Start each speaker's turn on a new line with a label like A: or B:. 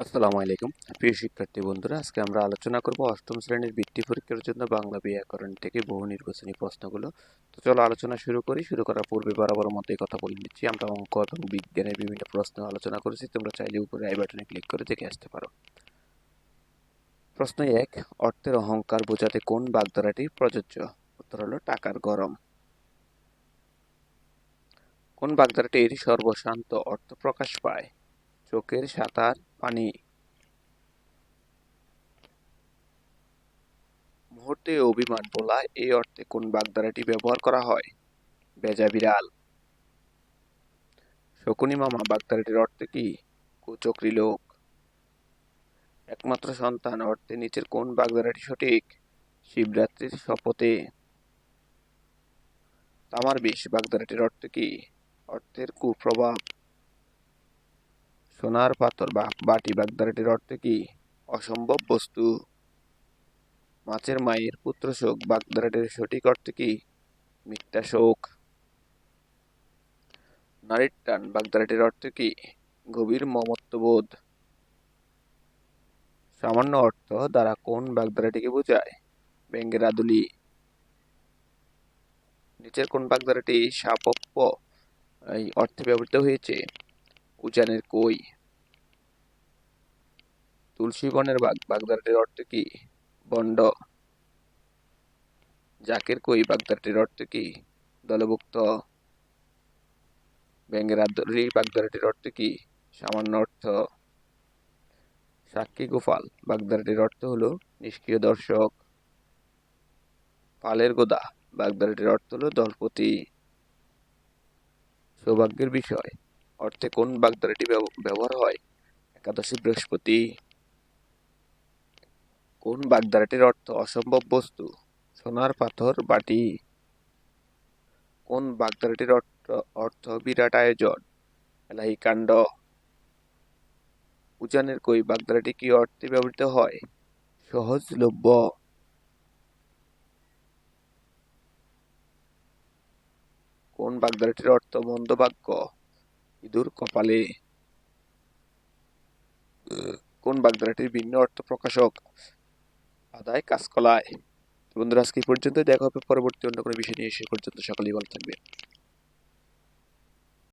A: আসসালামু আলাইকুম। প্রিয় শিক্ষার্থী বন্ধুরা, আজকে আমরা আলোচনা করব অষ্টম শ্রেণির বৃত্তি পরীক্ষার জন্য বাংলা ব্যাকরণ থেকে বহু নির্বাচনী প্রশ্নগুলো। তো চলো আলোচনা শুরু করি। শুরু করার পূর্বে বরাবর মতোই কথা বলে নিচ্ছি। আমরা অঙ্ক এবং বিজ্ঞানের বিভিন্ন প্রশ্ন আলোচনা করেছি। তোমরা চাইলে উপরে আই বাটনে ক্লিক করে দেখে আসতে পারো। প্রশ্ন এক, অর্থের অহংকার বোঝাতে কোন বাগধারাটি প্রযোজ্য? উত্তর হলো টাকার গরম। কোন বাগধারাটির সর্বশান্ত অর্থ প্রকাশ পায়? চোখের সাঁতার পানি। মুহূর্তে অভিমান বলা এই অর্থে কোন বাগধারাটি ব্যবহার করা হয়? বেজা বিড়াল। শকুনি মামা বাগধারাটির অর্থ কি? কুচক্রী লোক। একমাত্র সন্তান, অর্থে নিচের কোন বাগধারাটি সঠিক? শিবরাত্রির শপথে। তামার বিষ বাগধারাটির অর্থ কি? অর্থের কুপ্রভাব। সোনার পাথর বা বাটি বাগধারাটির অর্থ কি? অসম্ভব বস্তু। মাছের মায়ের পুত্র শোক বাগধারাটির সঠিক অর্থ কি? মিথ্যা শোক। নারীর টান বাগধারাটির অর্থ কি? গভীর মমত্ববোধ। সামান্য অর্থ দ্বারা কোন বাগদারাটিকে বোঝায়? ব্যঙ্গের আদুলি। নিচের কোন বাগদারাটি সাপপ্য এই অর্থে ব্যবহৃত হয়েছে? উজানের কই। তুলসী বনের বাগ বাগধারাটির অর্থ কি? বন্ড। জাকের কই বাগধারাটির অর্থ কি? দলভুক্ত। ব্যাঙ্গের আদরি বাগধারাটির অর্থ কি? সামান্য অর্থ। সাক্ষী গোপাল বাগধারাটির অর্থ হলো নিষ্ক্রিয় দর্শক। পালের গোদা বাগধারাটির অর্থ হলো দলপতি। সৌভাগ্যের বিষয়, অর্থে কোন বাগধারাটি ব্যব- ব্যবহার হয়? একাদশী বৃহস্পতি। কোন বাগধারাটির অর্থ অসম্ভব বস্তু? সোনার পাথর, বাটি। কোন বাগধারাটির অর্থ অর্থ বিরাট আয়োজন? এলাহি কাণ্ড। উজানের কই বাগধারাটি কি অর্থে ব্যবহৃত হয়? সহজলভ্য কোন বাগধারাটির অর্থ মন্দ বাক্য? ইঁদুর কপালে। কোন বাগধারাটির ভিন্ন অর্থ প্রকাশক? আদায়, কাজ কলায়। বন্ধুরা, আজকে পর্যন্ত দেখা হবে পরবর্তী অন্য কোনো বিষয় নিয়ে। এসে পর্যন্ত সকলেই ভালো থাকবে